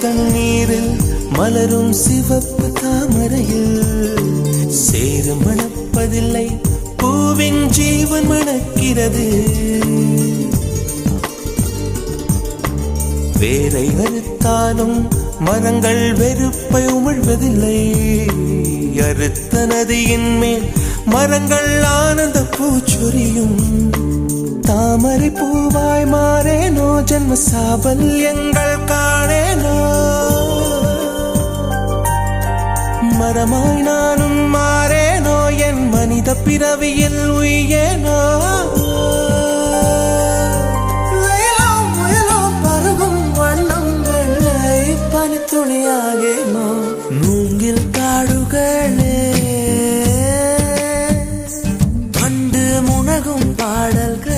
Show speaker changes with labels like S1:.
S1: தண்ணீரில் மலரும் சிவப்பு தாமரையில் சேறு மணப்பதில்லை பூவின் ஜீவன் மணக்கிறது. வேரை அறுத்தாலும் மரங்கள் வெறுப்பை உமிழ்வதில்லை. அறுத்த நதியின் மேல் மரங்கள் ஆனந்த பூச்சொரியும். தாமரை பூவாய் மாறேனோ ஜன்ம சாபல்யங்கள் அமரமாய் நானும் மாறேனோ? என் மனித பிறவியில் உய்யேனோ? துணியாகேனோ மூங்கில் காடுகளே பண்டு முனகும் பாடல்கள்